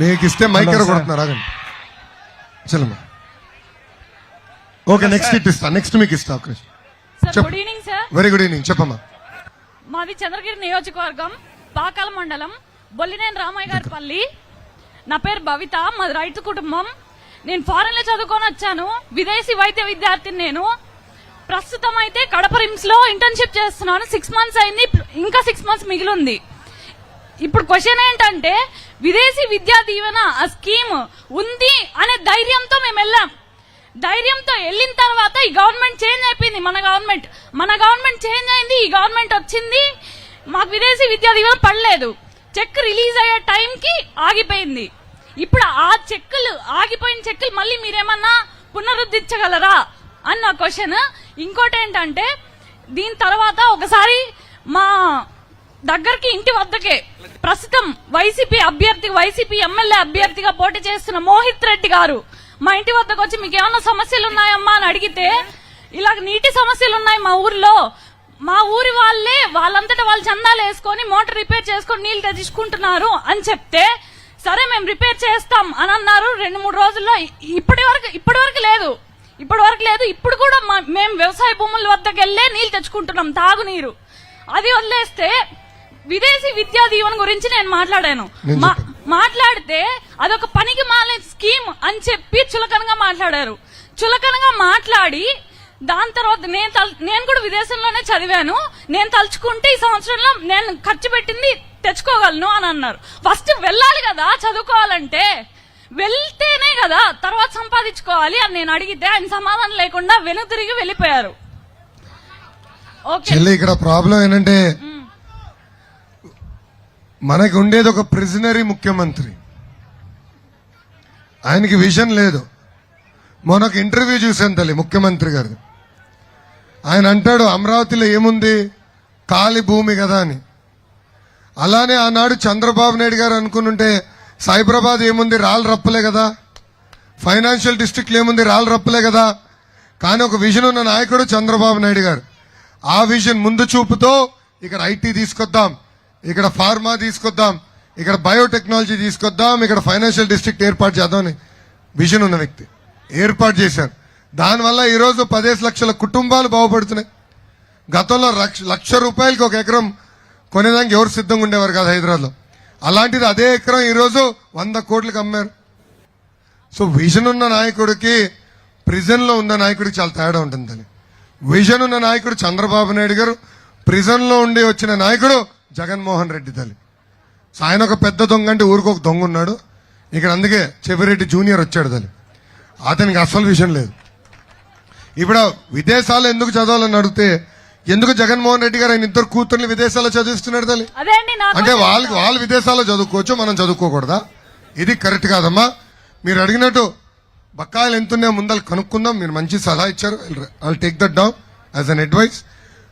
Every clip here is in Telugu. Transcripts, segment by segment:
మీకు ఇస్తే మైక్ కొడుతున్నారు? ఆగండి. చలమ్మా ఓకే నెక్స్ట్ ఇట్ ఇస్తా నెక్స్ట్ మీకు ఇస్తా. Good evening sir very good evening చెప్పమ్మా. మాది చంద్రగిరి నియోజకవర్గం పాకాల మండలం బొల్లినేని రామయ్య గారి పల్లి. నా పేరు భవిత మాది రైతు కుటుంబం. నేను ఫారెన్లో చదువుకొని వచ్చాను. విదేశీ వైద్య విద్యార్థిని నేను. ప్రస్తుతం అయితే కడప రిమ్స్లో ఇంటర్న్షిప్ చేస్తున్నాను. సిక్స్ మంత్స్ అయింది ఇంకా సిక్స్ మంత్స్ మిగిలింది. ఇప్పుడు క్వశ్చన్ ఏంటంటే విదేశీ విద్యా దీవెన ఆ స్కీమ్ ఉంది అనే ధైర్యంతో మేము వెళ్ళాం. ధైర్యంతో వెళ్ళిన తర్వాత ఈ గవర్నమెంట్ చేంజ్ అయిపోయింది మన గవర్నమెంట్ మన గవర్నమెంట్ చేంజ్ అయింది ఈ గవర్నమెంట్ వచ్చింది. మాకు విదేశీ విద్యా దీవెన పడలేదు. చెక్ రిలీజ్ అయ్యే టైంకి ఆగిపోయింది. ఇప్పుడు ఆ చెక్కులు ఆగిపోయిన చెక్కులు మళ్ళీ మీరేమన్నా పునరుద్ధరించగలరా అని నా క్వశ్చన్ ఇంకోటి ఏంటంటే దీని తర్వాత ఒకసారి మా దగ్గరికి ఇంటి వద్దకే ప్రస్తుతం వైసీపీ అభ్యర్థి వైసీపీ ఎమ్మెల్యే అభ్యర్థిగా పోటీ చేస్తున్న మోహిత్ రెడ్డి గారు మా ఇంటి వద్దకు వచ్చి మీకు ఏమైనా సమస్యలు ఉన్నాయమ్మా? అని అడిగితే ఇలా నీటి సమస్యలు ఉన్నాయి మా ఊర్లో. మా ఊరి వాళ్ళే వాళ్ళంతటా వాళ్ళు చందాలు వేసుకొని మోటార్ రిపేర్ చేసుకొని నీళ్ళు తెచ్చుకుంటున్నారు అని చెప్తే సరే మేము రిపేర్ చేస్తాం అని అన్నారు. రెండు మూడు రోజుల్లో ఇప్పటి వరకు ఇప్పటి వరకు లేదు. ఇప్పటి వరకు లేదు. ఇప్పుడు కూడా మా- మేము వ్యవసాయ భూముల వద్దకు వెళ్ళే నీళ్ళు తెచ్చుకుంటున్నాం తాగునీరు. అది వదిలేస్తే విదేశీ విద్యా దీవెన గురించి నేను మాట్లాడాను. మాట్లాడితే అదొక పనికి మాలే స్కీమ్ అని చెప్పి చులకనగా మాట్లాడారు. చులకనగా మాట్లాడి దాని తర్వాత నేను నేను కూడా విదేశంలోనే చదివాను. నేను తలుచుకుంటే ఈ సంవత్సరంలో నేను ఖర్చు పెట్టింది తెచ్చుకోగలను అని అన్నారు. ఫస్ట్ వెళ్ళాలి కదా చదువుకోవాలంటే. వెళ్తేనే కదా తర్వాత సంపాదించుకోవాలి అని నేను అడిగితే ఆయన సమాధానం లేకుండా వెనుక తిరిగి వెళ్ళిపోయారు ఇక్కడ ప్రాబ్లం ఏంటంటే మనకు ఉండేది ఒక ప్రిజనరీ ముఖ్యమంత్రి. ఆయనకి విజన్ లేదు. మనకు ఇంటర్వ్యూ చూశాను తల్లి ముఖ్యమంత్రి గారు ఆయన అంటాడు అమరావతిలో ఏముంది? ఖాళీ భూమి కదా అని. అలానే ఆనాడు చంద్రబాబు నాయుడు గారు అనుకునుంటే సైబరాబాద్ ఏముంది? రాళ్ళు రప్పలే కదా. ఫైనాన్షియల్ డిస్ట్రిక్ట్లు ఏముంది? రాళ్ళు రప్పలే కదా. కానీ ఒక విజన్ ఉన్న నాయకుడు చంద్రబాబు నాయుడు గారు. ఆ విజన్ ముందు చూపుతో ఇక్కడ ఐటీ తీసుకొద్దాం. ఇక్కడ ఫార్మా తీసుకొద్దాం ఇక్కడ బయోటెక్నాలజీ తీసుకొద్దాం ఇక్కడ ఫైనాన్షియల్ డిస్ట్రిక్ట్ ఏర్పాటు చేద్దామని విజన్ ఉన్న వ్యక్తి ఏర్పాటు చేశారు. దానివల్ల ఈరోజు పదేసి లక్షల కుటుంబాలు బాగుపడుతున్నాయి. గతంలో లక్ష లక్ష రూపాయలకి ఒక ఎకరం కొనేదానికి ఎవరు సిద్ధంగా ఉండేవారు కాదు హైదరాబాద్లో. అలాంటిది అదే ఎకరం ఈరోజు వంద కోట్లకు అమ్మారు. సో విజన్ ఉన్న నాయకుడికి ప్రిజన్లో ఉన్న నాయకుడికి చాలా తేడా ఉంటుంది విజన్ ఉన్న నాయకుడు చంద్రబాబు నాయుడు గారు ప్రిజన్లో ఉండి వచ్చిన నాయకుడు జగన్మోహన్ రెడ్డి తల్లి. ఆయన ఒక పెద్ద దొంగ అంటే ఊరికి ఒక దొంగ ఉన్నాడు. ఇక్కడ అందుకే చెవిరెడ్డి జూనియర్ వచ్చాడు తల్లి. అతనికి అసలు విషయం లేదు. ఇప్పుడు విదేశాలు ఎందుకు చదవాలని అడిగితే ఎందుకు జగన్మోహన్ రెడ్డి గారు ఆయన ఇద్దరు కూతుర్ని విదేశాల్లో చదివిస్తున్నాడు తల్లి? అంటే. వాళ్ళకి వాళ్ళు విదేశాల్లో చదువుకోవచ్చు మనం చదువుకోకూడదా? ఇది కరెక్ట్ కాదమ్మా. మీరు అడిగినట్టు బకాయిలు ఎంతున్నాయో ముందర కనుక్కుందాం. మీరు మంచి సలహా ఇచ్చారు. I take that down as an advice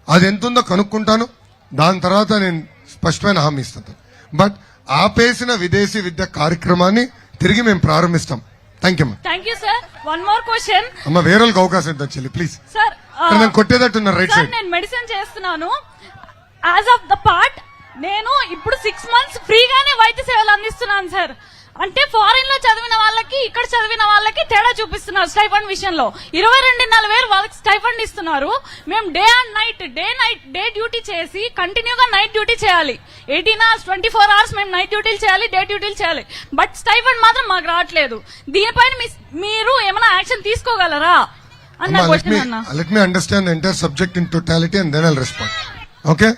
అది ఎంత ఉందో కనుక్కుంటాను. దాని తర్వాత నేను స్పష్టమైన హామీ ఇస్తాను బట్ ఆపేసిన విదేశీ విద్య కార్యక్రమాన్ని తిరిగి మేము ప్రారంభిస్తాం. Thank you thank you sir one more question అమ్మ వేరే అవకాశం ఇద్దాం చెల్లి ప్లీజ్ సార్ ఇక్కడ నేను రైట్ సార్ సైడ్ నేను మెడిసిన్ చేస్తున్నాను. యాజ్ ఆఫ్ ద పార్ట్ నేను ఇప్పుడు సిక్స్ మంత్స్ ఫ్రీగానే వైద్య సేవలు అందిస్తున్నాను సార్ అంటే ఫారిన్లో చదివిన వాళ్ళకి ఇక్కడ చదివిన వాళ్ళకి తేడా చూపిస్తున్నారు స్టైఫండ్ విషయంలో. ఇరవై రెండున్నర వేలు వాళ్ళకి స్టైఫండ్ ఇస్తున్నారు. మేము day and night day night day duty చేసి కంటిన్యూగా నైట్ డ్యూటీ చేయాలి. Eighteen hours twenty four hours మేము నైట్ డ్యూటీలు చేయాలి డే డ్యూటీలు చేయాలి. బట్ స్టైఫండ్ మాత్రం మాకు రావట్లేదు. దీనిపైన మీ- మీరు ఏమైనా యాక్షన్ తీసుకోగలరా? అన్న question me understand the entire subject in totality and then I'll respond. Okay?